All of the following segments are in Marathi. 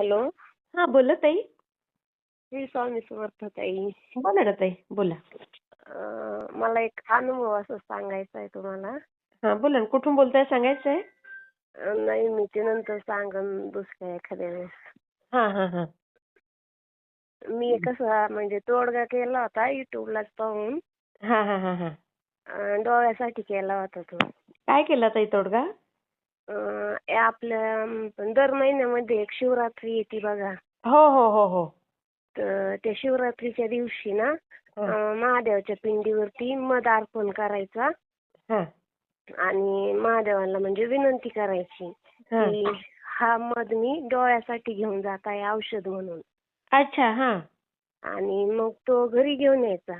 हॅलो. हा बोला ताई. श्री स्वामी समर्थ ताई. बोला ना ताई बोला. अं, मला एक अनुभव असं सांगायचा आहे तुम्हाला. हा बोला ना कुठून बोलताय सांगायचं आहे अं, नाही मी ते नंतर सांगन दुसऱ्या एखाद्या वेळेस. हा हा हा. मी कसा म्हणजे तोडगा केला होता युट्यूबलाच पाहून. हा हा हा हा. अं, डोळ्यासाठी केला होता तो. काय केला ताई तोडगा? आपल्या दर महिन्यामध्ये एक शिवरात्री येते बघा. हो हो हो हो. तर त्या शिवरात्रीच्या दिवशी ना महादेवाच्या पिंडीवरती मध अर्पण करायचा. हा, आणि महादेवाला म्हणजे विनंती करायची. की हा मध मी डोळ्यासाठी घेऊन जात आहे औषध म्हणून. अच्छा हा. आणि मग तो घरी घेऊन यायचा.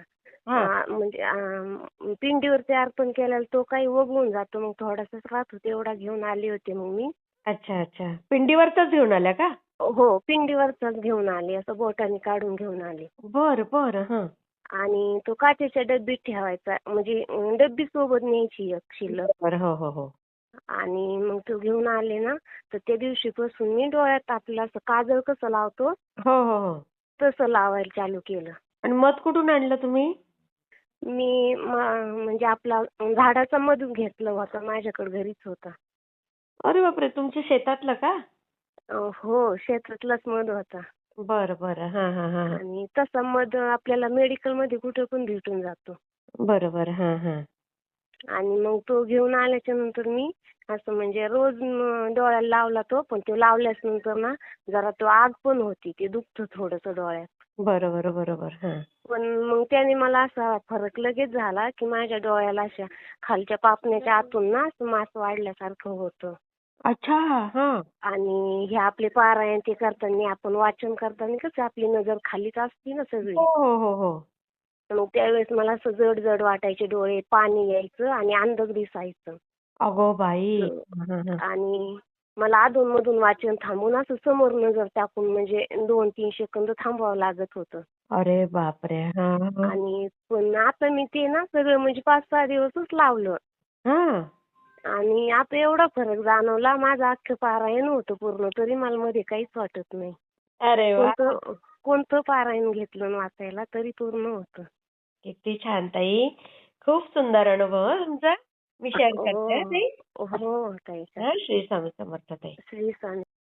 म्हणजे पिंडीवरती अर्पण केल्याला तो काही वगळून जातो. मग थोडासाच राहतो. तेवढा घेऊन आले होते मग मी. अच्छा अच्छा. पिंडीवरचाच घेऊन आल्या का? हो पिंडीवरचाच घेऊन आले. असं बोटाने काढून घेऊन आले. बर बर हा. आणि तो काचेच्या डब्बीत ठेवायचा. म्हणजे डब्बी सोबत न्यायची एक शिल्लक. बर हो हो हो. आणि मग तो घेऊन आले ना तर त्या दिवशीपासून मी डोळ्यात आपलं असं काजळ कसं लावतो? हो हो हो. तसं लावायला चालू केलं. आणि मध कुठून आणलं तुम्ही? मी म्हणजे आपला झाडाचा मधून घेतलं होतं माझ्याकडे घरीच होता. अरे बापरे तुमच्या शेतातलं का? हो शेतातलाच मध होता. बर बर. हा हा हा. आणि तसा मध आपल्याला मेडिकलमध्ये कुठे पण भेटून जातो. बर बर. हा हा. आणि मग तो घेऊन आल्याच्यानंतर मी असं म्हणजे रोज डोळ्याला लावला तो पण तो लावल्याच नंतर ना जरा तो आग पण होती ते दुखतं थोडंसं डोळ्यात. बरोबर बरोबर. हा. पण मग त्याने मला असा फरक लगेच झाला की माझ्या डोळ्याला अशा खालच्या पापण्याच्या आतून ना असं मास वाढल्यासारखं होतं. अच्छा हा. आणि हे आपले पारायण ते करताना आपण वाचन करताना कसं आपली नजर खालीच असते ना सगळी. हो हो हो हो. मग त्यावेळेस मला असं जड जड वाटायचे डोळे पाणी यायचं आणि अंधक दिसायचं. अगो बाई. हो. हा, हा. आणि मला अधून मधून वाचन थांबून असं समोर नजर टाकून म्हणजे दोन तीन सेकंद थांबावं लागत होतं. अरे बापरे हा. हा. आणि पण आता मी ते ना सगळं म्हणजे पाच सहा दिवसच लावलं. हा. आणि आता एवढा फरक जाणवला माझं अख्खं पारायण होतं पूर्ण तरी मला मध्ये काहीच वाटत नाही. अरे कोणतं कोणतं पारायण घेतलं वाचायला तरी पूर्ण होतं. किती छान ताई. खूप सुंदर अनुभव हं तुमचा. मी शेअर करते श्री स्वामी समर्थ ताई.